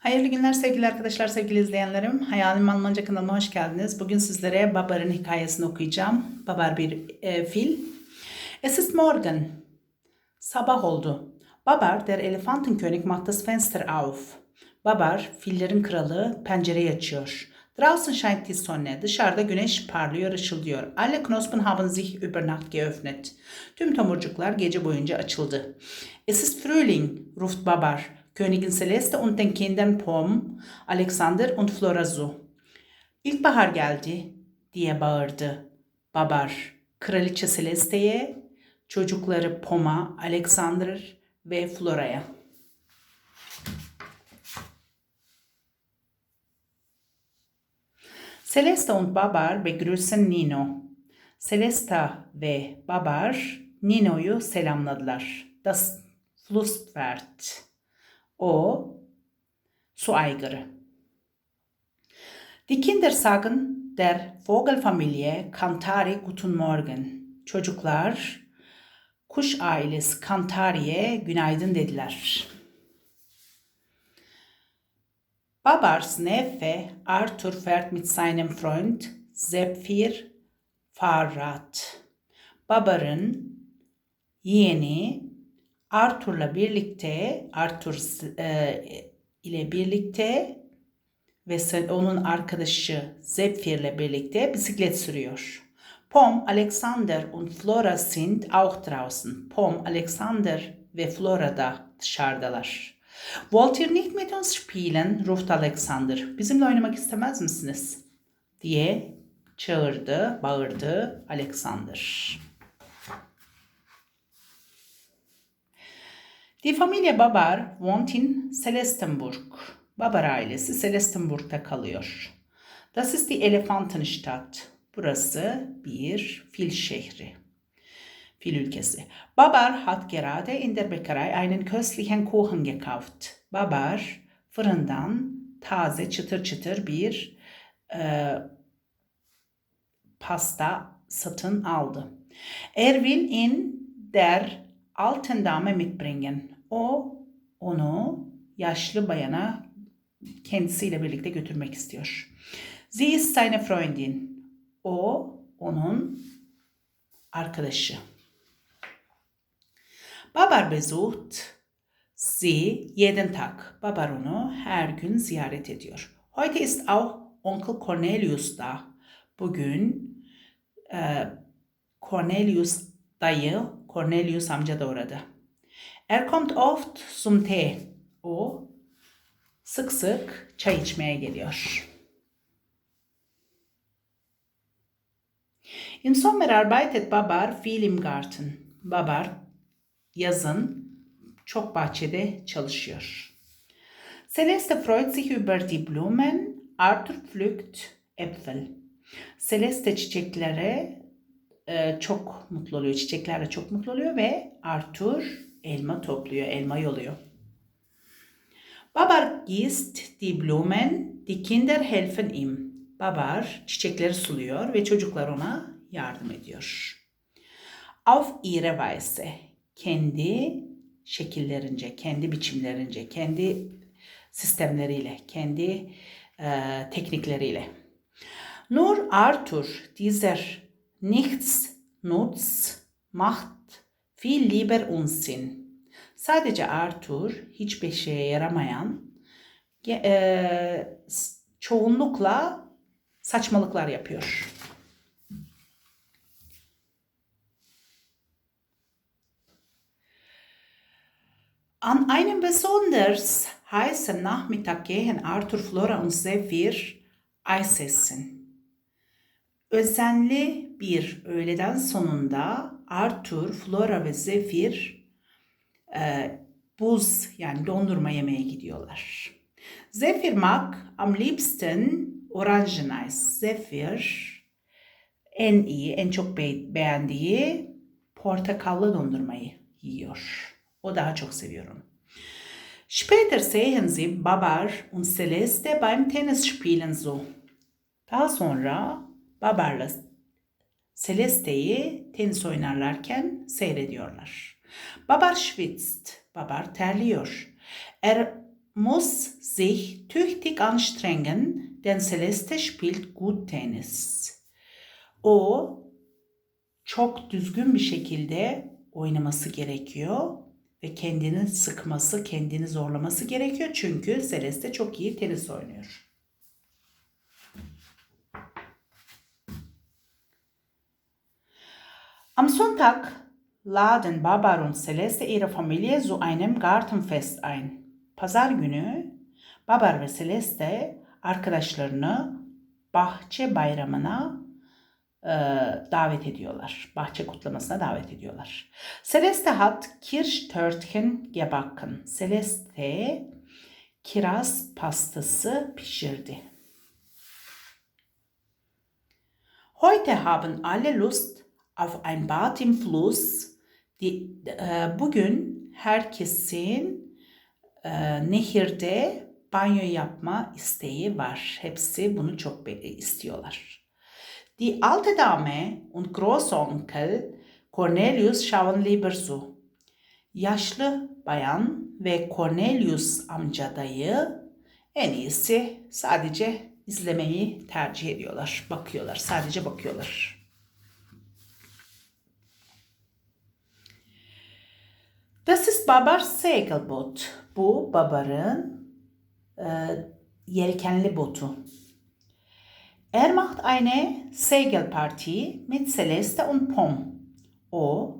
Hayırlı günler sevgili arkadaşlar, sevgili izleyenlerim. Hayalim Almanca kanalıma hoş geldiniz. Bugün sizlere Babar'ın hikayesini okuyacağım. Babar bir e, fil. Es ist morgen. Sabah oldu. Babar, der Elefantenkönig, macht das Fenster auf. Babar, fillerin kralı, pencereyi açıyor. Draußen scheint die Sonne. Dışarıda güneş parlıyor, ışıldıyor. Alle Knospen haben sich über Nacht geöffnet. Tüm tomurcuklar gece boyunca açıldı. Es ist Frühling, ruft Babar. Königin Celeste und den Kindern Pom, Alexander und Florazu. İlkbahar geldi diye bağırdı Babar. Kraliçe Celeste'ye, çocukları Pom'a, Alexander ve Flora'ya. Celeste und Babar begrüßen Nino. Celesta ve Babar Nino'yu selamladılar. Das Flusspferd. O su aygırı. Die Kinder sagen der Vogelfamilie Cantari Guten Morgen. Çocuklar kuş ailesi Cantari'ye günaydın dediler. Babars Neffe Arthur fährt mit seinem Freund Zephyr Fahrrad. Babar'ın yeğeni Arthur'la birlikte Arthur e, ile birlikte ve onun arkadaşı Zephyr'le birlikte bisiklet sürüyor. Pom, Alexander und Flora sind auch draußen. Pom, Alexander ve Flora da dışarıdalar. Wollt ihr nicht mit uns spielen? ruft Alexander. Bizimle oynamak istemez misiniz? diye çağırdı, bağırdı Alexander. Die Familie Babar wohnt in Celestenburg. Babar ailesi Celestenburg'da kalıyor. Das ist die Elefantenstadt. Burası bir fil şehri. Fil ülkesi. Babar hat gerade in der Bäckerei einen köstlichen Kuchen gekauft. Babar fırından taze çıtır çıtır bir e, pasta satın aldı. Er will in der alten Dame mitbringen. O onu yaşlı bayana kendisiyle birlikte götürmek istiyor. Sie ist seine Freundin. O onun arkadaşı. Babar besucht sie jeden Tag. Babar onu her gün ziyaret ediyor. Heute ist auch Onkel Cornelius da. Bugün e, Cornelius dayı, Cornelius amca da orada. Er kommt oft zum Tee. O sık sık çay içmeye geliyor. Im Sommer arbeitet Babar viel im Garten. Babar yazın çok bahçede çalışıyor. Celeste freut sich über die Blumen, Arthur pflückt Äpfel. Celeste çiçeklere e, çok mutlu oluyor. Çiçeklerle çok mutlu oluyor ve Arthur elma topluyor, elma yoluyor. Babar gießt die Blumen, die Kinder helfen ihm. Babar çiçekleri suluyor ve çocuklar ona yardım ediyor. Auf ihre Weise. Kendi şekillerince, kendi biçimlerince, kendi sistemleriyle, kendi e, teknikleriyle. Nur Arthur, dieser Nichtsnutz, macht viel lieber Unsinn. Sadece Arthur hiçbir şeye yaramayan e, çoğunlukla saçmalıklar yapıyor. An einem besonders heißen Nachmittag gehen Arthur, Flora und Zephyr Eis essen. Özenli bir öğleden sonunda Arthur, Flora ve Zephyr e, buz yani dondurma yemeye gidiyorlar. Zephyr mag am liebsten Orangeneis. Zephyr en iyi, en çok be- beğendiği portakallı dondurmayı yiyor. O daha çok seviyorum. Später sehen sie Babar und Celeste beim Tennisspielen so. Daha sonra Babar'la Celeste'yi tenis oynarlarken seyrediyorlar. Babar schwitzt. Babar terliyor. Er muss sich tüchtig anstrengen, denn Celeste spielt gut Tennis. O çok düzgün bir şekilde oynaması gerekiyor ve kendini sıkması, kendini zorlaması gerekiyor çünkü Celeste çok iyi tenis oynuyor. Am Sonntag laden Babar und Celeste ihre Familie zu einem Gartenfest ein. Pazar günü Babar ve Celeste arkadaşlarını bahçe bayramına e, davet ediyorlar. Bahçe kutlamasına davet ediyorlar. Celeste hat Kirschtörtchen gebacken. Celeste kiraz pastası pişirdi. Heute haben alle Lust auf ein Bad im Fluss. Die, e, bugün herkesin e, nehirde banyo yapma isteği var. Hepsi bunu çok be- istiyorlar. Die alte Dame und Großonkel Cornelius schauen lieber zu. Yaşlı bayan ve Cornelius amca dayı en iyisi sadece izlemeyi tercih ediyorlar. Bakıyorlar, sadece bakıyorlar. Das ist Babars Segelboot. Bu Babar'ın e, yelkenli botu. Er macht eine Segelpartie mit Celeste und Pom. O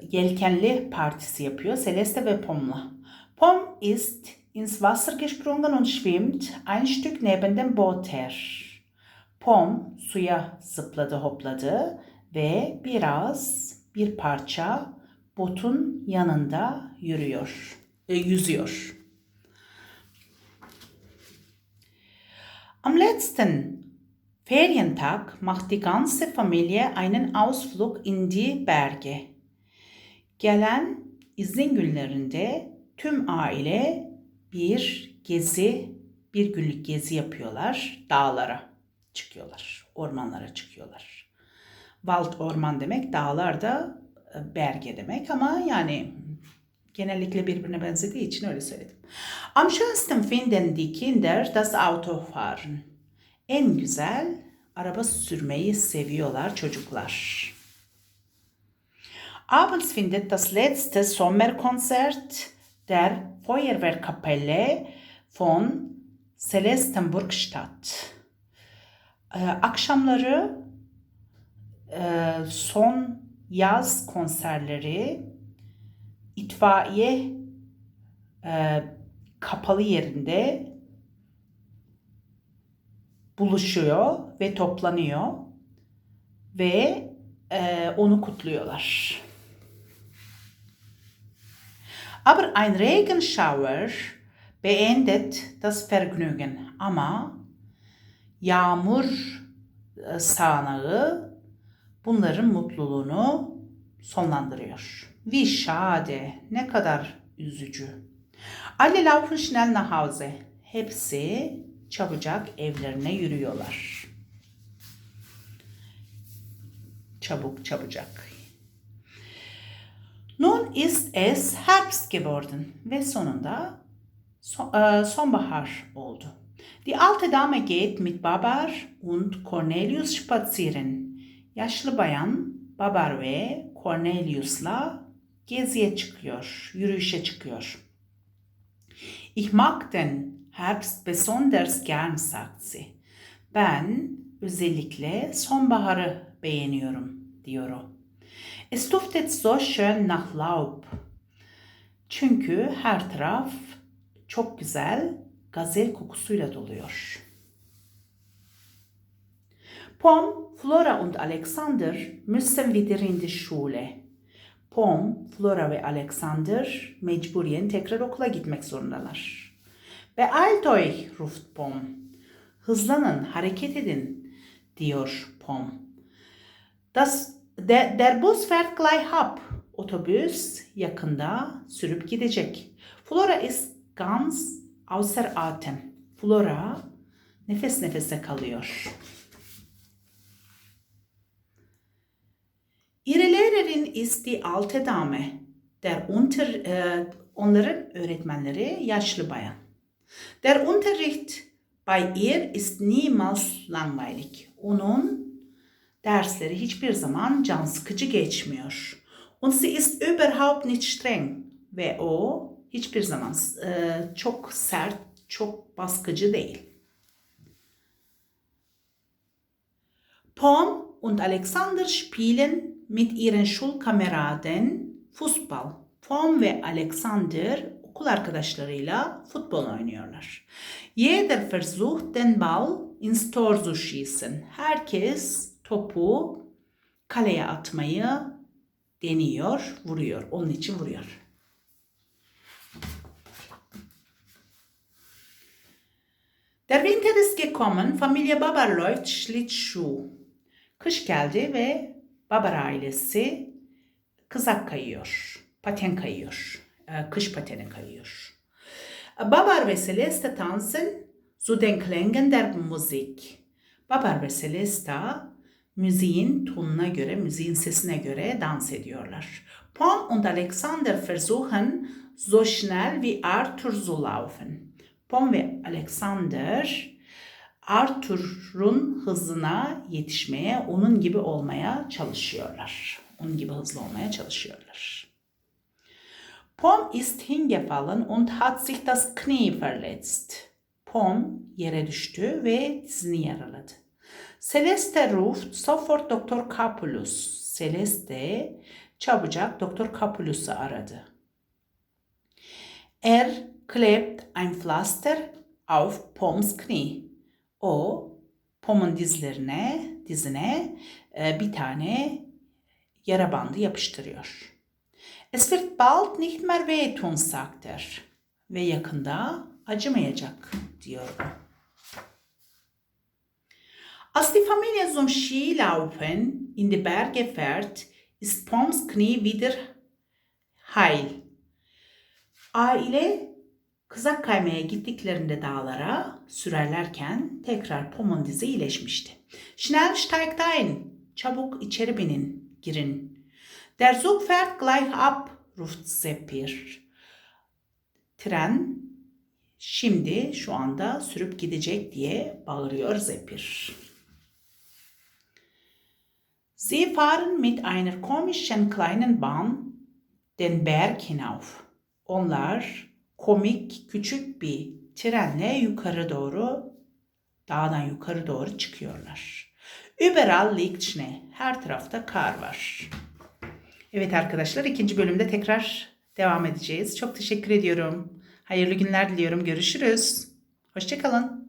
yelkenli partisi yapıyor Celeste ve Pom'la. Pom ist ins Wasser gesprungen und schwimmt ein Stück neben dem Boot her. Pom suya zıpladı hopladı ve biraz bir parça botun yanında yürüyor, e, yüzüyor. Am letzten Ferientag macht die ganze Familie einen Ausflug in die Berge. Gelen izin günlerinde tüm aile bir gezi, bir günlük gezi yapıyorlar. Dağlara çıkıyorlar, ormanlara çıkıyorlar. Wald orman demek, dağlar da e, berge demek ama yani genellikle birbirine benzediği için öyle söyledim. Am schönsten finden die Kinder das Autofahren. En güzel araba sürmeyi seviyorlar çocuklar. Abends findet das letzte Sommerkonzert der Feuerwehrkapelle von Celestenburg statt. Ee, akşamları e, son yaz konserleri itfaiye e, kapalı yerinde buluşuyor ve toplanıyor ve e, onu kutluyorlar. Aber ein Regenschauer beendet das Vergnügen. Ama yağmur e, sağanağı bunların mutluluğunu sonlandırıyor. Wie schade, ne kadar üzücü. Alle laufen schnell nach Hause. Hepsi çabucak evlerine yürüyorlar. Çabuk çabucak. Nun ist es Herbst geworden ve sonunda so, e, sonbahar oldu. Die alte Dame geht mit Babar und Cornelius spazieren. Yaşlı bayan Babar ve Cornelius'la geziye çıkıyor, yürüyüşe çıkıyor. Ich mag den Herbst besonders gern, sagt sie. Ben özellikle sonbaharı beğeniyorum, diyor o. Es duftet so schön nach Laub. Çünkü her taraf çok güzel gazel kokusuyla doluyor. Pom, Flora und Alexander müssen wieder in die Schule. Pom, Flora ve Alexander mecburiyen tekrar okula gitmek zorundalar. Beeilt euch, ruft Pom. Hızlanın, hareket edin, diyor Pom. Das, der, der Bus fährt gleich ab. Otobüs yakında sürüp gidecek. Flora ist ganz außer Atem. Flora nefes nefese kalıyor. Ihre Lehrerin ist die alte Dame. Der Unter, e, onların öğretmenleri yaşlı bayan. Der Unterricht bei ihr ist niemals langweilig. Onun dersleri hiçbir zaman can sıkıcı geçmiyor. Und sie ist überhaupt nicht streng. Ve o hiçbir zaman e, çok sert, çok baskıcı değil. Pom und Alexander spielen mit ihren Schulkameraden Fußball. Pom ve Alexander okul arkadaşlarıyla futbol oynuyorlar. Jeder versucht den Ball ins Tor zu schießen. Herkes topu kaleye atmayı deniyor, vuruyor. Onun için vuruyor. Der Winter ist gekommen, Familie Babar läuft Schlittschuh. Kış geldi ve Babar ailesi kızak kayıyor, paten kayıyor, e, kış pateni kayıyor. Babar ve Celeste tanzen zu den Klängen der Musik. Babar ve Celesta müziğin tonuna göre, müziğin sesine göre dans ediyorlar. Pom und Alexander versuchen so schnell wie Arthur zu laufen. Pom ve Alexander Arthur'un hızına yetişmeye, onun gibi olmaya çalışıyorlar. Onun gibi hızlı olmaya çalışıyorlar. Pom ist hingefallen und hat sich das Knie verletzt. Pom yere düştü ve dizini yaraladı. Celeste ruft sofort Doktor Capulus. Celeste çabucak Doktor Capulus'u aradı. Er klebt ein Pflaster auf Poms Knie. O Pom'un dizlerine, dizine e, bir tane yara bandı yapıştırıyor. Es wird bald nicht mehr wehtun, sagt er. Ve yakında acımayacak, diyor. Als die Familie zum Skilaufen in die Berge fährt, ist Poms Knie wieder heil. Aile kızak kaymaya gittiklerinde dağlara sürerlerken tekrar Pom'un dizi iyileşmişti. Schnell steigt. Çabuk içeri binin, girin. Der Zug fährt gleich ab, ruft Zephyr. Tren şimdi şu anda sürüp gidecek diye bağırıyor Zephyr. Sie fahren mit einer komischen kleinen Bahn den Berg hinauf. Onlar komik küçük bir trenle yukarı doğru dağdan yukarı doğru çıkıyorlar. Überall liegt Schnee. Her tarafta kar var. Evet arkadaşlar ikinci bölümde tekrar devam edeceğiz. Çok teşekkür ediyorum. Hayırlı günler diliyorum. Görüşürüz. Hoşçakalın.